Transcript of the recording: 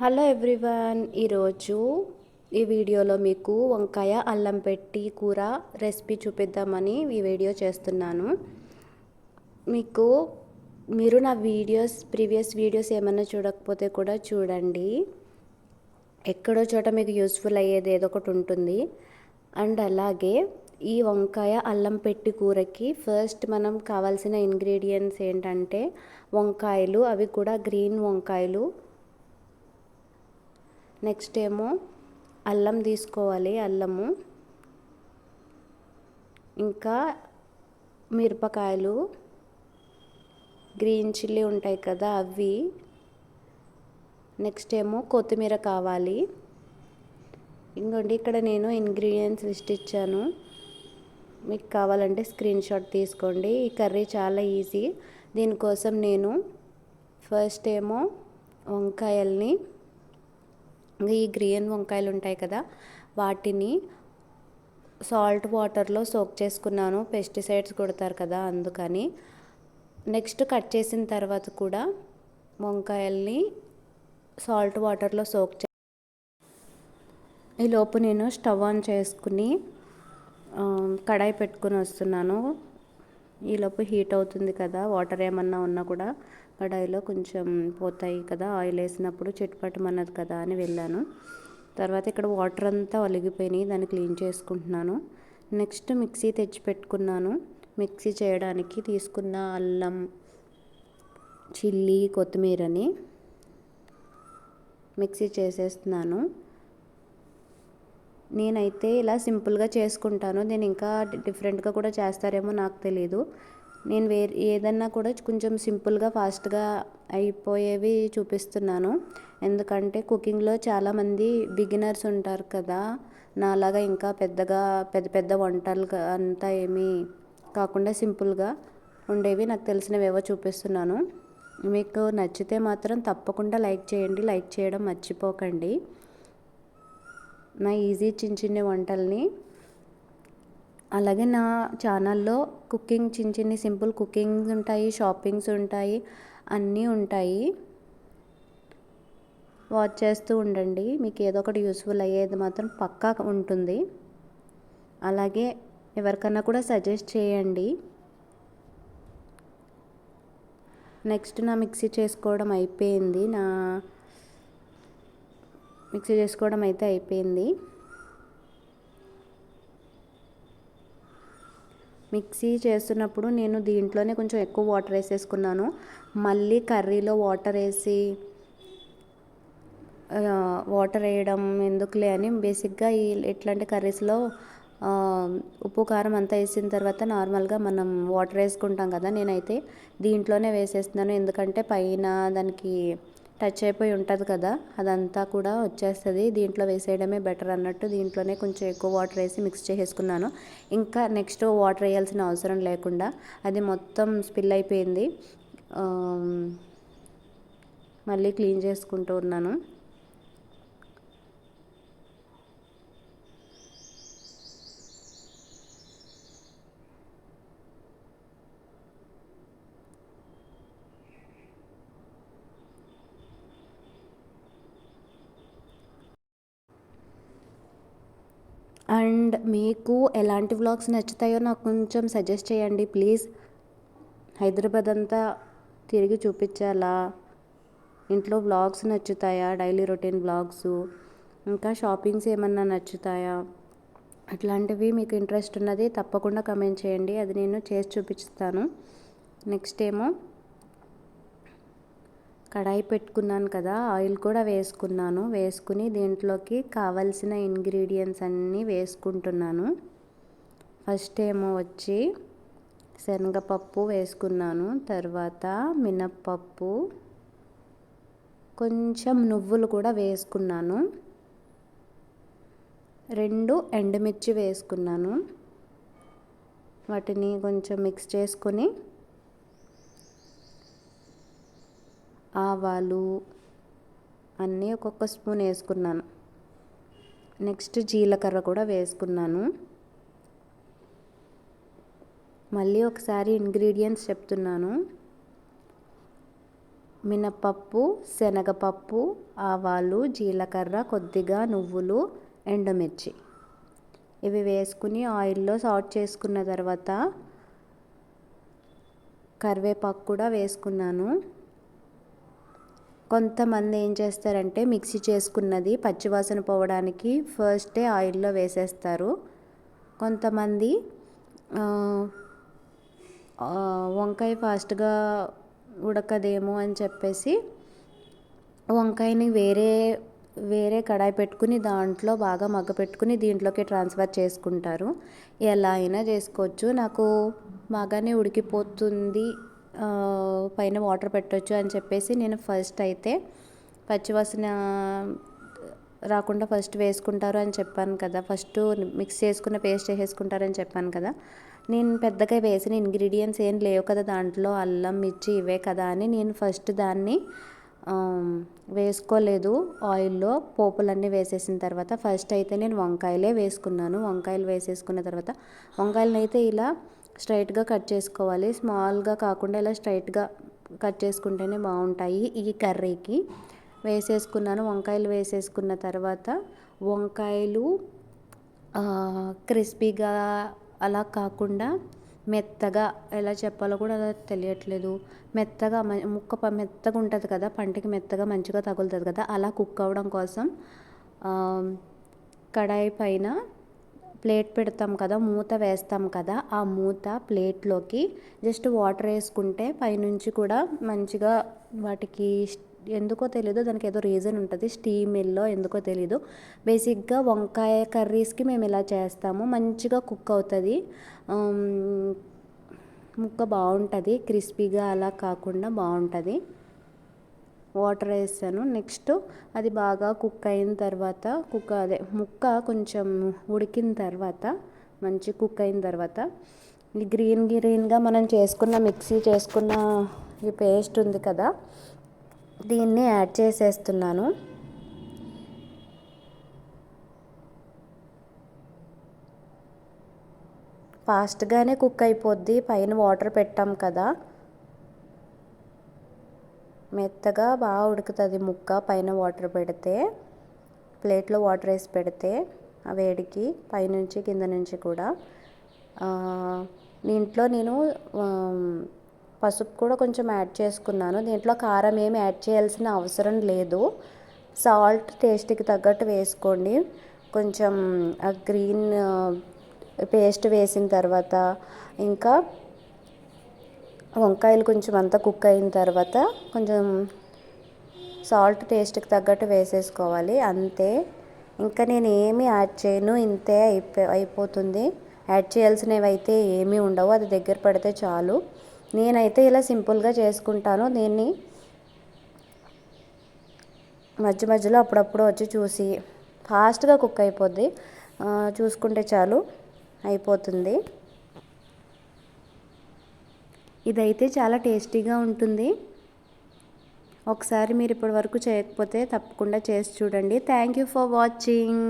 Hello everyone ఈరోజు ఈ వీడియోలో మీకు వంకాయ అల్లం పెట్టి కూర రెసిపీ చూపిద్దామని ఈ వీడియో చేస్తున్నాను. మీకు మీరు నా వీడియోస్ ప్రీవియస్ వీడియోస్ ఏమైనా చూడకపోతే కూడా చూడండి. ఎక్కడో చోట మీకు యూస్ఫుల్ అయ్యేది ఏదో ఒకటి ఉంటుంది. అండ్ అలాగే ఈ వంకాయ అల్లం పెట్టి కూరకి ఫస్ట్ మనం కావాల్సిన ఇంగ్రీడియంట్స్ ఏంటంటే వంకాయలు అవి కూడా గ్రీన్ వంకాయలు నెక్స్ట్ ఏమో అల్లం తీసుకోవాలి అల్లము. ఇంకా మిరపకాయలు గ్రీన్ చిల్లీ ఉంటాయి కదా అవి. నెక్స్ట్ ఏమో కొత్తిమీర కావాలి. ఇంకోండి ఇక్కడ నేను ఇంగ్రీడియంట్స్ లిస్ట్ ఇచ్చాను. మీకు కావాలంటే స్క్రీన్ షాట్ తీసుకోండి. ఈ కర్రీ చాలా ఈజీ. దీనికోసం నేను ఫస్ట్ ఏమో వంకాయల్ని ఈ గ్రీన్ వంకాయలు ఉంటాయి కదా వాటిని సాల్ట్ వాటర్లో సోక్ చేసుకున్నాను. పెస్టిసైడ్స్ కొడతారు కదా అందుకని. నెక్స్ట్ కట్ చేసిన తర్వాత కూడా వంకాయల్ని సాల్ట్ వాటర్లో సోక్ చే ఈలోపు నేను స్టవ్ ఆన్ చేసుకుని కడాయి పెట్టుకుని వస్తున్నాను. ఈలోపు హీట్ అవుతుంది కదా వాటర్ ఏమన్నా ఉన్నా కూడా కడాయిలో కొంచెం పోతాయి కదా ఆయిల్ వేసినప్పుడు చిట్పట్టమన్నది కదా అని వెళ్ళాను. తర్వాత ఇక్కడ వాటర్ అంతా ఒలిగిపోయినాయి దాన్ని క్లీన్ చేసుకుంటున్నాను. నెక్స్ట్ మిక్సీ తెచ్చి పెట్టుకున్నాను మిక్సీ చేయడానికి తీసుకున్న అల్లం చిల్లీ కొత్తిమీరని మిక్సీ చేసేస్తున్నాను. నేనైతే ఇలా సింపుల్గా చేసుకుంటాను. నేను ఇంకా డిఫరెంట్గా కూడా చేస్తారేమో నాకు తెలీదు. నేను వేరే ఏదన్నా కూడా కొంచెం సింపుల్గా ఫాస్ట్గా అయిపోయేవి చూపిస్తున్నాను. ఎందుకంటే కుకింగ్లో చాలామంది బిగినర్స్ ఉంటారు కదా నాలాగా ఇంకా పెద్దగా పెద్ద పెద్ద వంటలు అంతా ఏమీ కాకుండా సింపుల్గా ఉండేవి నాకు తెలిసినవేవో చూపిస్తున్నాను. మీకు నచ్చితే మాత్రం తప్పకుండా లైక్ చేయండి. లైక్ చేయడం మర్చిపోకండి. నా ఈజీ చిన్న చిన్న వంటల్ని అలాగే నా ఛానల్లో కుకింగ్ చిన్న చిన్ని సింపుల్ కుకింగ్స్ ఉంటాయి షాపింగ్స్ ఉంటాయి అన్నీ ఉంటాయి. వాచ్ చేస్తూ ఉండండి. మీకు ఏదో ఒకటి యూస్ఫుల్ అయ్యేది మాత్రం పక్కా ఉంటుంది. అలాగే ఎవరికన్నా కూడా సజెస్ట్ చేయండి. నెక్స్ట్ నా మిక్సీ చేసుకోవడం అయిపోయింది. నా మిక్సీ చేసుకోవడం అయితే అయిపోయింది. మిక్సీ చేస్తున్నప్పుడు నేను దీంట్లోనే కొంచెం ఎక్కువ వాటర్ వేసేసుకున్నాను. మళ్ళీ కర్రీలో వాటర్ వేసి వాటర్ వేయడం ఎందుకులే అని బేసిక్గా ఈ ఎట్లాంటి కర్రీస్లో ఉప్పు కారం అంతా వేసిన తర్వాత నార్మల్గా మనం వాటర్ వేసుకుంటాం కదా నేనైతే దీంట్లోనే వేసేస్తున్నాను. ఎందుకంటే పైన దానికి టచ్ అయిపోయి ఉంటుంది కదా అదంతా కూడా వచ్చేస్తుంది. దీంట్లో వేసేయడమే బెటర్ అన్నట్టు దీంట్లోనే కొంచెం ఎక్కువ వాటర్ వేసి మిక్స్ చేసేసుకున్నాను. ఇంకా నెక్స్ట్ వాటర్ వేయాల్సిన అవసరం లేకుండా అది మొత్తం స్పిల్ అయిపోయింది. మళ్ళీ క్లీన్ చేసుకుంటూ ఉన్నాను. అండ్ మీకు ఎలాంటి వ్లాగ్స్ నచ్చుతాయో నాకు కొంచెం సజెస్ట్ చేయండి ప్లీజ్. హైదరాబాద్ అంతా తిరిగి చూపించాలా? ఇంట్లో వ్లాగ్స్ నచ్చుతాయా? Daily routine vlogs? ఇంకా షాపింగ్స్ ఏమన్నా నచ్చుతాయా? అట్లాంటివి మీకు ఇంట్రెస్ట్ ఉన్నది తప్పకుండా కమెంట్ చేయండి. అది నేను చేసి చూపిస్తాను. నెక్స్ట్ ఏమో కడాయి పెట్టుకున్నాను కదా ఆయిల్ కూడా వేసుకున్నాను. వేసుకుని దీంట్లోకి కావలసిన ఇంగ్రీడియంట్స్ అన్నీ వేసుకుంటున్నాను. ఫస్ట్ ఏమో వచ్చి శనగపప్పు వేసుకున్నాను తర్వాత మినప్పప్పు కొంచెం నువ్వులు కూడా వేసుకున్నాను. రెండు ఎండుమిర్చి వేసుకున్నాను. వాటిని కొంచెం మిక్స్ చేసుకొని ఆవాలు అన్నీ ఒక్కొక్క స్పూన్ వేసుకున్నాను. నెక్స్ట్ జీలకర్ర కూడా వేసుకున్నాను. మళ్ళీ ఒకసారి ఇంగ్రీడియంట్స్ చెప్తున్నాను. మినపప్పు శనగపప్పు ఆవాలు జీలకర్ర కొద్దిగా నువ్వులు ఎండుమిర్చి. ఇవి వేసుకుని ఆయిల్లో సాట్ చేసుకున్న తర్వాత కరివేపాకు కూడా వేసుకున్నాను. కొంతమంది ఏం చేస్తారంటే మిక్సీ చేసుకున్నది పచ్చివాసన పోవడానికి ఫస్టే ఆయిల్లో వేసేస్తారు. కొంతమంది వంకాయ ఫాస్ట్గా ఉడకదేమో అని చెప్పేసి వంకాయని వేరే వేరే కడాయి పెట్టుకుని దాంట్లో బాగా మగ్గ పెట్టుకుని దీంట్లోకి ట్రాన్స్ఫర్ చేసుకుంటారు. ఎలా అయినా చేసుకోవచ్చు. నాకు బాగానే ఉడికిపోతుంది పైన వాటర్ పెట్టవచ్చు అని చెప్పేసి నేను ఫస్ట్ అయితే పచ్చివాసన రాకుండా ఫస్ట్ వేసుకుంటారు అని చెప్పాను కదా. ఫస్ట్ మిక్స్ చేసుకున్న పేస్ట్ వేసేసుకుంటారని చెప్పాను కదా. నేను పెద్దగా వేసిన ఇంగ్రీడియంట్స్ ఏం లేవు కదా దాంట్లో. అల్లం మిర్చి ఇవే కదా అని నేను ఫస్ట్ దాన్ని వేసుకోలేదు. ఆయిల్లో పోపులన్నీ వేసేసిన తర్వాత ఫస్ట్ అయితే నేను వంకాయలే వేసుకున్నాను. వంకాయలు వేసేసుకున్న తర్వాత వంకాయలను అయితే ఇలా స్ట్రైట్గా కట్ చేసుకోవాలి. స్మాల్గా కాకుండా ఇలా స్ట్రైట్గా కట్ చేసుకుంటేనే బాగుంటాయి ఈ కర్రీకి. వేసేసుకున్నాను. వంకాయలు వేసేసుకున్న తర్వాత వంకాయలు క్రిస్పీగా అలా కాకుండా మెత్తగా ఎలా చెప్పాలో కూడా తెలియట్లేదు. మెత్తగా ముక్క మెత్తగా ఉంటుంది కదా పంటకి మెత్తగా మంచిగా తగులుతుంది కదా అలా కుక్ అవ్వడం కోసం కడాయి పైన ప్లేట్ పెడతాం కదా మూత వేస్తాం కదా ఆ మూత ప్లేట్లోకి జస్ట్ వాటర్ వేసుకుంటే పైనుంచి కూడా మంచిగా వాటికి ఎందుకో తెలీదు దానికి ఏదో రీజన్ ఉంటుంది స్టీమ్ స్టీమిల్లో ఎందుకో తెలీదు. బేసిక్గా వంకాయ కర్రీస్కి మేము ఇలా చేస్తాము మంచిగా కుక్ అవుతుంది. ముక్క బాగుంటుంది క్రిస్పీగా అలా కాకుండా బాగుంటుంది. వాటర్ వేస్తాను. నెక్స్ట్ అది బాగా కుక్ అయిన తర్వాత కుక్ అదే ముక్క కొంచెం ఉడికిన తర్వాత మంచి కుక్ అయిన తర్వాత ఈ గ్రీన్ గ్రీన్గా మనం చేసుకున్న మిక్సీ చేసుకున్న ఈ పేస్ట్ ఉంది కదా దీన్ని యాడ్ చేసేస్తున్నాను. ఫాస్ట్గానే కుక్ అయిపోద్ది. పైన వాటర్ పెట్టాం కదా. మెత్తగా బాగా ఉడుకుతుంది ముక్క పైన వాటర్ పెడితే ప్లేట్లో వాటర్ వేసి పెడితే ఆ వేడికి పైనుంచి కింద నుంచి కూడా దీంట్లో నేను పసుపు కూడా కొంచెం యాడ్ చేసుకున్నాను. దీంట్లో కారం ఏమి యాడ్ చేయాల్సిన అవసరం లేదు. సాల్ట్ టేస్ట్కి తగ్గట్టు వేసుకోండి. కొంచెం ఆ గ్రీన్ పేస్ట్ వేసిన తర్వాత ఇంకా వంకాయలు కొంచెం అంతా కుక్ అయిన తర్వాత కొంచెం సాల్ట్ టేస్ట్కి తగ్గట్టు వేసేసుకోవాలి. అంతే. ఇంకా నేను ఏమి యాడ్ చేయను. ఇంతే అయిపో అయిపోతుంది. యాడ్ చేయాల్సినవి అయితే ఏమీ ఉండవు. అది దగ్గర పడితే చాలు. నేనైతే ఇలా సింపుల్గా చేసుకుంటాను. దీన్ని మధ్య మధ్యలో అప్పుడప్పుడు వచ్చి చూసి ఫాస్ట్గా కుక్ అయిపోద్ది. చూసుకుంటే చాలు. అయిపోతుంది. ఇదైతే చాలా టేస్టీగా ఉంటుంది. ఒకసారి మీరు ఇప్పటి వరకు చేయకపోతే తప్పకుండా చేసి చూడండి. Thank you for watching